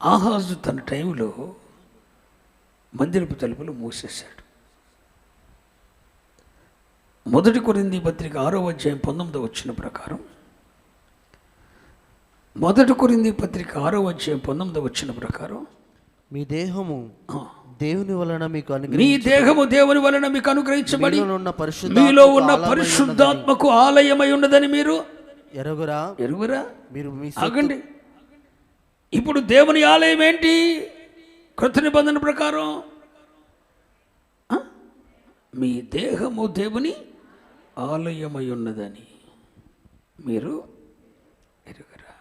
ఆహాజు తన టైంలో మందిరపు తలుపులు మూసేశాడు. మొదటి కొరింది పత్రిక ఆరో అధ్యాయం పంతొమ్మిది వచ్చిన ప్రకారం మొదటి కొరింది పత్రిక ఆరో అధ్యాయం పంతొమ్మిది వచ్చిన ప్రకారం మీ దేహము దేవుని వలన మీకు మీ దేహము దేవుని వలన మీకు అనుగ్రహించబడి మీలో ఉన్న పరిశుద్ధ మీలో ఉన్న పరిశుద్ధాత్మకు ఆలయమై ఉన్నదని మీరు ఎరుగురా? ఎరుగురా? మీరు మీ ఆగండి. ఇప్పుడు దేవుని ఆలయం ఏంటి? కృత నిబంధన ప్రకారం? మీ దేహము దేవుని ఆలయమై ఉన్నదని మీరు ఎరుగరా?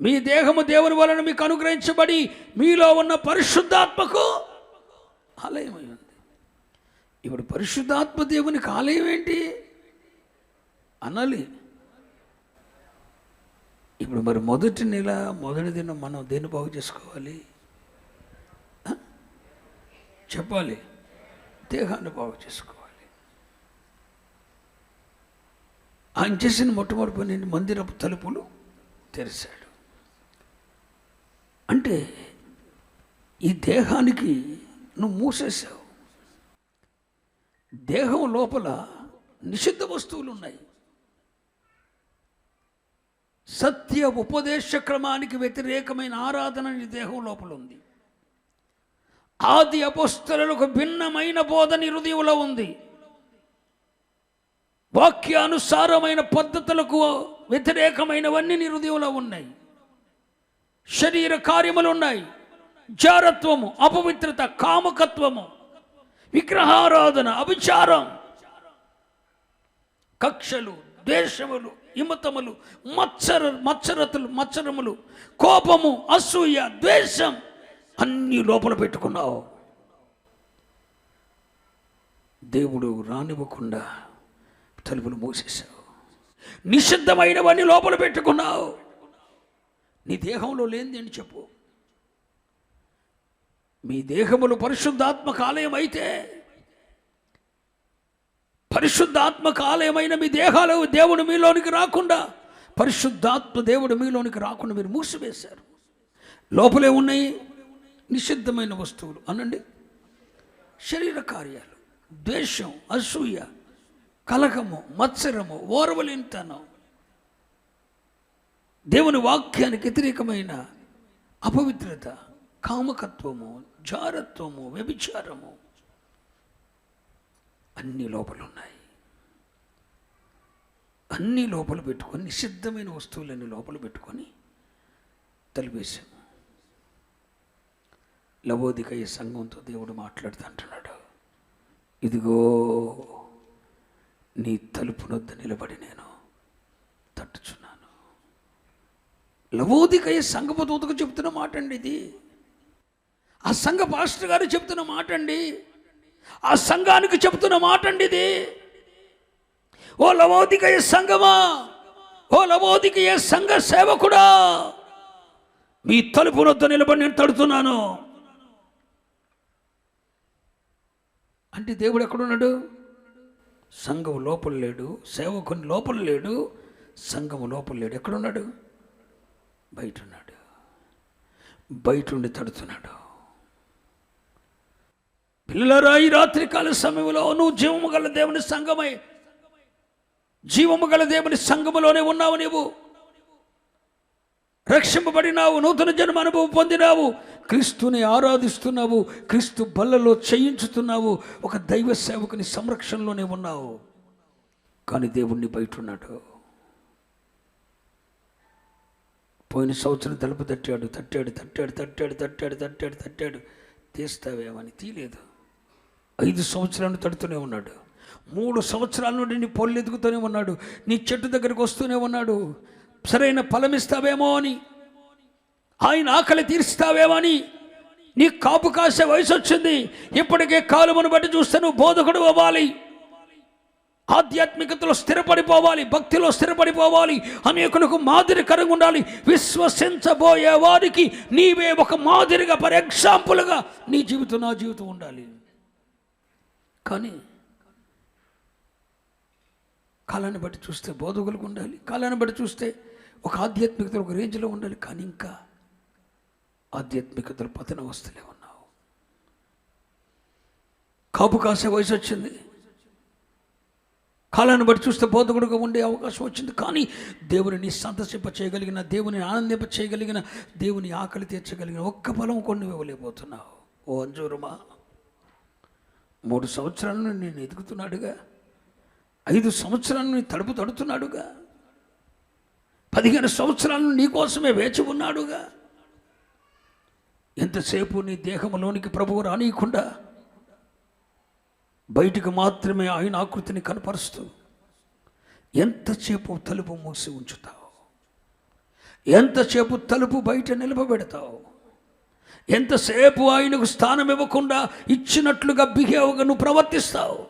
మీ దేహము దేవుని వలన మీకు అనుగ్రహించబడి మీలో ఉన్న పరిశుద్ధాత్మకు ఆలయమై ఉంది ఇప్పుడు పరిశుద్ధాత్మ దేవునికి ఆలయం ఏంటి? అనాలి. ఇప్పుడు మరి మొదటి నెల మొదటి దినం మనం దేన్ని బాగు చేసుకోవాలి? చెప్పాలి. దేహాన్ని బాగు చేసుకోవాలి. ఆయన చేసిన మొట్టమొదటి పని మందిరపు తలుపులు తెరిచాడు. అంటే ఈ దేహానికి నువ్వు మూసేసావు దేహం లోపల నిషిద్ధ వస్తువులు ఉన్నాయి. సత్య ఉపదేశ క్రమానికి వ్యతిరేకమైన ఆరాధన నీ దేహం లోపల ఉంది ఆది అపోస్తలకు భిన్నమైన బోధ నీ హృదయంలో ఉంది. వాక్యానుసారమైన పద్ధతులకు వ్యతిరేకమైనవన్నీ నీ హృదయంలో ఉన్నాయి. శరీర కార్యములు ఉన్నాయి జారత్వము అపవిత్రత కామకత్వము విగ్రహారాధన అభిచారం కక్షలు ద్వేషములు ఇమతములు మత్సర మత్సరతులు మత్సరములు కోపము అసూయ ద్వేషం అన్నీ లోపల పెట్టుకున్నావు. దేవుడు రానివ్వకుండా తలుపులు మూసేశావు. నిషిద్ధమైనవన్నీ లోపల పెట్టుకున్నావు. నీ దేహంలో లేనిది అని చెప్పు. మీ దేహములు పరిశుద్ధాత్మక ఆలయం అయితే పరిశుద్ధాత్మక ఆలయమైన మీ దేహాలు దేవుడు మీలోనికి రాకుండా పరిశుద్ధాత్మ దేవుడు మీలోనికి రాకుండా మీరు మూసివేశారు. లోపలే ఉన్నాయి నిషిద్ధమైన వస్తువులు. అనండి శరీర కార్యాలు ద్వేషం అసూయ కలకము మత్సరము ఓర్వలింతనం దేవుని వాక్యానికి వ్యతిరేకమైన అపవిత్రత కామకత్వము జారత్వము వ్యభిచారము అన్ని లోపలున్నాయి అన్ని లోపల పెట్టుకొని నిషిద్ధమైన వస్తువులన్నీ లోపల పెట్టుకొని తలిపేశాము. లవోదికయ్య సంఘంతో దేవుడు మాట్లాడుతూ అంటున్నాడు ఇదిగో నీ తలుపునొద్ద నిలబడి నేను తట్టుచున్నాను. లవోదికయ సంఘపు దూతకు చెప్తున్న మాట అండి ఇది. ఆ సంఘ పాస్టర్ గారు చెప్తున్న మాట అండి ఆ సంఘానికి చెబుతున్న మాట అండి ఇది ఓ లవోదికయ సంఘమా ఓ లవోదికయ సంఘ సేవకుడా మీ తలుపు వద్ద నిలబడి నేను తడుతున్నాను. అంటే దేవుడు ఎక్కడున్నాడు? సంఘం లోపల లేడు సేవకుని లోపల లేడు సంఘం లోపల లేడు. ఎక్కడున్నాడు? బయట ఉన్నాడు. బయట ఉండి తడుతున్నాడు. పిల్లలరా ఈ రాత్రికాల సమయంలో నువ్వు జీవము గల దేవుని సంఘమై జీవము గల దేవుని సంఘములోనే ఉన్నావు నీవు. రక్షింపబడినావు నూతన జన్మ అనుభవం పొందినావు. క్రీస్తుని ఆరాధిస్తున్నావు క్రీస్తు బల్లలో చేయించుతున్నావు. ఒక దైవ సేవకుని సంరక్షణలోనే ఉన్నావు. కానీ దేవుణ్ణి బయట ఉన్నాడు పోయిన సంవత్సరం తలుపు తట్టాడు తట్టాడు తట్టాడు తట్టాడు తట్టాడు తట్టాడు తట్టాడు. తీస్తావేమని తీయలేదు. ఐదు సంవత్సరాలు తడుతూనే ఉన్నాడు. మూడు సంవత్సరాల నుండి నీ పొల్లు ఎదుగుతూనే ఉన్నాడు. నీ చెట్టు దగ్గరకు వస్తూనే ఉన్నాడు. సరైన ఫలం ఇస్తావేమో అని. ఆయన ఆకలి తీరుస్తావేమో అని. నీ కాపు కాసే వయసు వచ్చింది. ఇప్పటికే కాలుమను బట్టి చూస్తే నువ్వు బోధకుడు అవ్వాలి. ఆధ్యాత్మికతలో స్థిరపడిపోవాలి. భక్తిలో స్థిరపడిపోవాలి. అనేకులకు మాదిరికరంగా ఉండాలి. విశ్వసించబోయే వారికి నీవే ఒక మాదిరిగా ఫర్ ఎగ్జాంపుల్గా నీ జీవితం నా జీవితం ఉండాలి. కానీ కాలాన్ని బట్టి చూస్తే బోధకులకు ఉండాలి. కాలాన్ని బట్టి చూస్తే ఒక ఆధ్యాత్మికత ఒక రేంజ్లో ఉండాలి. కానీ ఇంకా ఆధ్యాత్మికతలు పతన వస్తులే ఉన్నావు. కాపు కాసే వయసు వచ్చింది. కాలాన్ని బట్టి చూస్తే బోధకుడుగా ఉండే అవకాశం వచ్చింది. కానీ దేవుని సంతసింప చేయగలిగిన దేవుని ఆనందింప చేయగలిగిన దేవుని ఆకలి తీర్చగలిగిన ఒక్క బలం కొన్ని ఇవ్వలేకపోతున్నావు. ఓ అంజూరుమా? మూడు సంవత్సరాల నుండి నేను ఎదుగుతున్నాడుగా. ఐదు సంవత్సరాల నుండి తడుపు తడుతున్నాడుగా. పదిహేను సంవత్సరాలు నీకోసమే నీ కోసమే వేచి ఉన్నాడుగా. ఎంతసేపు నీ దేహంలోనికి ప్రభువు రానియకుండా బయటికి మాత్రమే ఆయన ఆకృతిని కనపరుస్తూ ఎంతసేపు తలుపు మూసి ఉంచుతావు? ఎంతసేపు తలుపు బయట నిలబెడతావు ఎంతసేపు ఆయనకు స్థానం ఇవ్వకుండా ఇచ్చినట్లుగా బిహేవ్గా నువ్వు ప్రవర్తిస్తావు?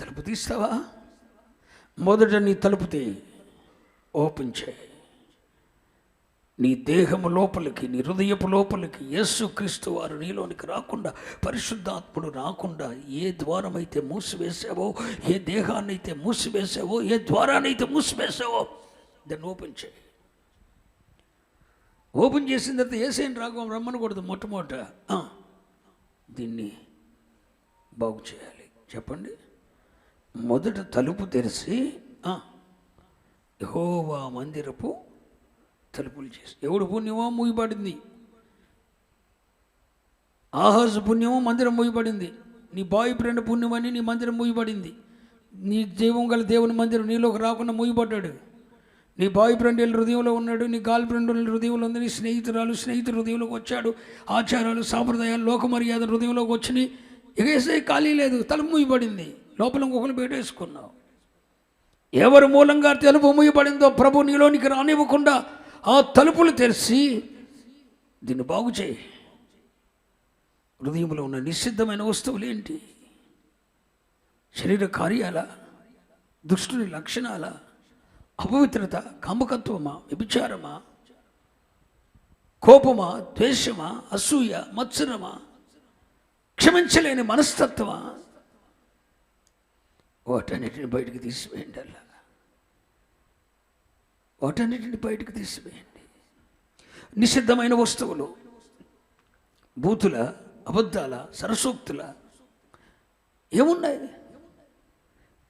తలుపు తీస్తావా? మొదట నీ తలుపు తీ. ఓపెన్ చేయి. నీ దేహము లోపలికి నీ హృదయపు లోపలికి యేసు క్రీస్తు వారు నీలోనికి రాకుండా పరిశుద్ధాత్ముడు రాకుండా ఏ ద్వారమైతే మూసివేసావో ఏ దేహాన్నైతే మూసివేసావో ఏ ద్వారానైతే మూసివేసావో దాన్ని ఓపెన్ చేయి. ఓపెన్ చేసిన తర్వాత ఏసైన్ రాఘవం రమ్మనకూడదు మొట్టమొదట. దీన్ని బాగు చేయాలి. చెప్పండి. మొదట తలుపు తెరిచి యహోవా మందిరపు తలుపులు చేసి. ఎవడు పుణ్యమో మూయబడింది. ఆహాజు పుణ్యమో మందిరం మూయబడింది. నీ బాయ్ ఫ్రెండ్ పుణ్యమని నీ మందిరం మూయబడింది. నీ జీవం గల దేవుని మందిరం నీలోకి రాకుండా మూయబడ్డాడు. నీ బాయ్ ఫ్రెండ్ వీళ్ళ హృదయంలో ఉన్నాడు నీ గర్ల్ ఫ్రెండ్ వీళ్ళ హృదయంలో ఉంది నీ స్నేహితురాలు స్నేహితుల హృదయంలోకి వచ్చాడు ఆచారాలు సాంప్రదాయాలు లోక మర్యాద హృదయంలోకి వచ్చినాయి. ఎగేసే ఖాళీ లేదు తలుపు లోపల ఇంకొకరు పెట్టేసుకున్నావు. ఎవరి మూలంగా తలుపు ముయ్యబడిందో ప్రభు నీలోనికి రానివ్వకుండా ఆ తలుపులు తెరిచి దీన్ని బాగు చేయి. హృదయంలో ఉన్న నిషిద్ధమైన వస్తువులు ఏంటి? శరీర కార్యాల దుష్టుని లక్షణాల అపవిత్రత కామకత్వమా వ్యభిచారమా కోపమా ద్వేషమా అసూయ మత్సరమా క్షమించలేని మనస్తత్వమా? వాటన్నిటిని బయటికి తీసివేయండి అలా వాటన్నిటిని బయటకు తీసివేయండి. నిషిద్ధమైన వస్తువులు బూతుల అబద్ధాల సరసూక్తుల ఏమున్నాయి?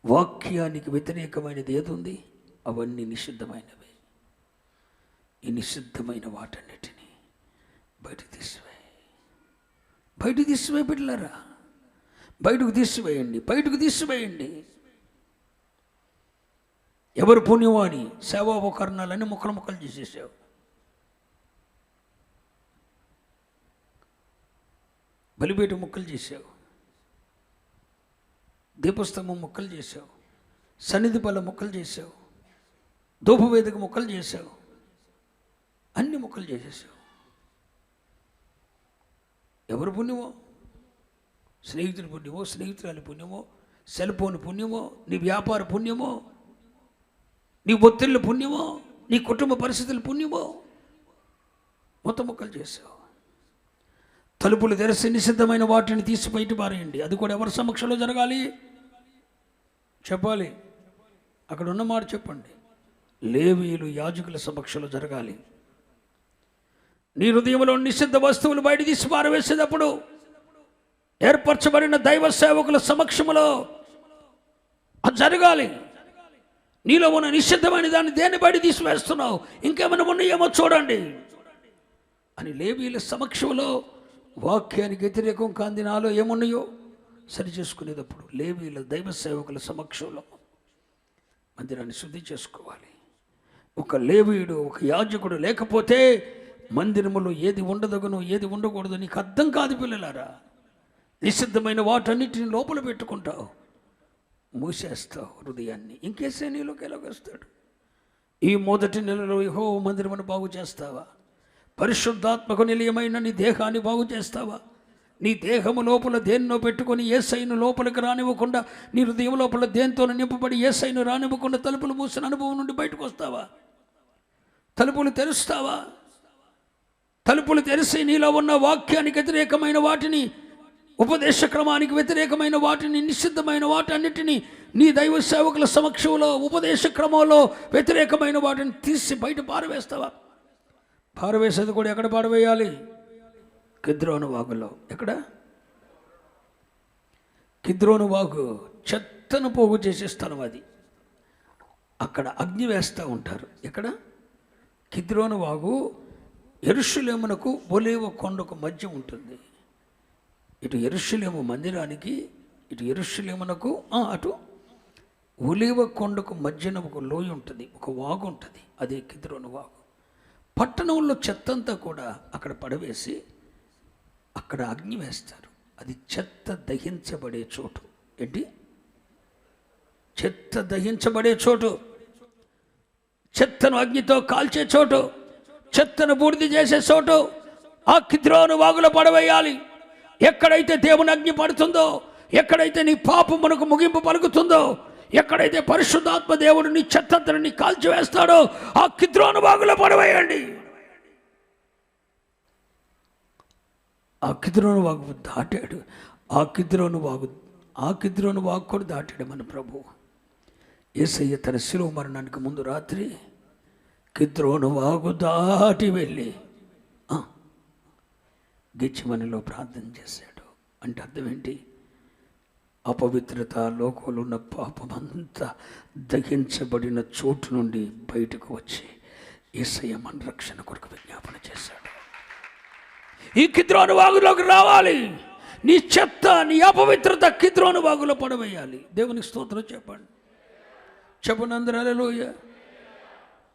వాక్యానికి వ్యతిరేకమైనది ఏది ఉంది అవన్నీ నిషిద్ధమైనవి. ఈ నిషిద్ధమైన వాటన్నిటిని బయట తీసివేయి. బయటకు తీసివేయి బిడ్డలారా? బయటకు తీసివేయండి బయటకు తీసివేయండి. ఎవరు పుణ్యవాణి అని సేవాపకరణాలని ముక్కలు ముక్కలు చేసేసావు బలిపేట ముక్కలు చేసావు. దీపస్తంభం ముక్కలు చేసావు. సన్నిధి పళ్ళ ముక్కలు చేసావు. ధూపవేదిక ముక్కలు చేసావు అన్ని ముక్కలు చేసేసావు. ఎవరు పుణ్యమో? స్నేహితుడి పుణ్యమో? స్నేహితురాలి పుణ్యమో? సెల్ ఫోన్ పుణ్యమో? నీ వ్యాపార పుణ్యమో? నీ ఒత్తిళ్ళ పుణ్యమో? నీ కుటుంబ పరిస్థితుల పుణ్యమో? మొత్తం ముక్కలు చేసావు తలుపులు తెరిసి నిషిద్ధమైన వాటిని తీసి బయట పారేయండి. అది కూడా ఎవరి సమక్షంలో జరగాలి? చెప్పాలి. అక్కడ ఉన్న మాట చెప్పండి. లేవీలు యాజకుల సమక్షంలో జరగాలి. నీ హృదయంలో నిషిద్ధ వస్తువులు బయట తీసి పారవేసేటప్పుడు ఏర్పరచబడిన దైవ సేవకుల సమక్షంలో అది జరగాలి. నీలో ఉన్న నిషిద్ధమైన దాన్ని దేన్ని బయట తీసివేస్తున్నావు ఇంకేమైనా ఉన్నాయేమో చూడండి అని లేవీల సమక్షంలో వాక్యానికి వ్యతిరేకం కాంది నాలో ఏమున్నాయో సరి చేసుకునేటప్పుడు లేవీల దైవ సేవకుల సమక్షంలో మందిరాన్ని శుద్ధి చేసుకోవాలి. ఒక లేవీయుడు ఒక యాజకుడు లేకపోతే మందిరములో ఏది ఉండదగను ఏది ఉండకూడదు నీకు అర్థం కాదు పిల్లలారా. నిషిద్ధమైన వాటన్నిటిని లోపల పెట్టుకుంటావు. మూసేస్తావు హృదయాన్ని. ఇంకేసే నీలోకి ఎలాగొస్తాడు? ఈ మొదటి నెలలో యహో మందిరమును బాగు చేస్తావా? పరిశుద్ధాత్మక నిలయమైన నీ దేహాన్ని బాగు చేస్తావా? నీ దేహము లోపల దేన్నో పెట్టుకొని ఏ సైను లోపలికి రానివ్వకుండా నీ హృదయం లోపల దేంతో నింపబడి ఏ సైను రానివ్వకుండా తలుపులు మూసిన అనుభవం నుండి బయటకు వస్తావా? తలుపులు తెరుస్తావా? తలుపులు తెరిసి నీలో ఉన్న వాక్యానికి వ్యతిరేకమైన వాటిని ఉపదేశ క్రమానికి వ్యతిరేకమైన వాటిని నిషిద్ధమైన వాటన్నిటిని నీ దైవ సేవకుల సమక్షంలో ఉపదేశ క్రమంలో వ్యతిరేకమైన వాటిని తీసి బయట పారవేస్తావా? పారవేసేది కూడా ఎక్కడ పారవేయాలి? కిద్రోను వాగులో. ఎక్కడ? కిద్రోను వాగు చెత్తను పోగు చేసే స్థలం అది. అక్కడ అగ్ని వేస్తూ ఉంటారు. ఎక్కడ? కిద్రోను వాగు ఎరుషులేమునకు ఒలేవ కొండకు మధ్య ఉంటుంది. ఇటు ఎరుషులేము మందిరానికి ఇటు ఎరుషులేమునకు అటు ఒలివ కొండకు మధ్యన ఒక లోయ ఉంటుంది ఒక వాగు ఉంటుంది అదే కిద్రోను వాగు. పట్టణంలో చెత్తంతా కూడా అక్కడ పడవేసి అక్కడ అగ్ని వేస్తారు. అది చెత్త దహించబడే చోటు. ఏంటి? చెత్త దహించబడే చోటు. చెత్తను అగ్నితో కాల్చే చోటు చెత్తను బూడిది చేసే చోటు ఆ కిద్రోను వాగులో పడవేయాలి. ఎక్కడైతే దేవుని అగ్ని పడుతుందో ఎక్కడైతే నీ పాపమునకు ముగింపు పలుకుతుందో ఎక్కడైతే పరిశుద్ధాత్మ దేవుడు నీ చెత్తంతని కాల్చివేస్తాడో ఆ కిద్రోను వాగులో పడవేయండి. ఆ కిద్రోను వాగు దాటాడు. ఆ కిద్రోను వాగు ఆ కిద్రోను వాగు కూడా దాటాడు మన ప్రభువు. ఏసయ్య తన శిలువ మరణానికి ముందు రాత్రి కిద్రోను వాగు దాటి వెళ్ళి ఆ, గిచ్చిమనిలో ప్రార్థన చేశాడు. అంటే అర్థం ఏంటి? అపవిత్రత లోకంలో ఉన్న పాపమంతా దహించబడిన చోటు నుండి బయటకు వచ్చి ఏసయ్య మన రక్షణ కొరకు విజ్ఞాపన చేశాడు. ఈ కిద్రోను వాగులోకి రావాలి. నీ చెత్త నీ అపవిత్రత కిద్రోను వాగులో పడవేయాలి. దేవునికి స్తోత్రం చెప్పండి. చెప్పనందరూ అలెలుయ్య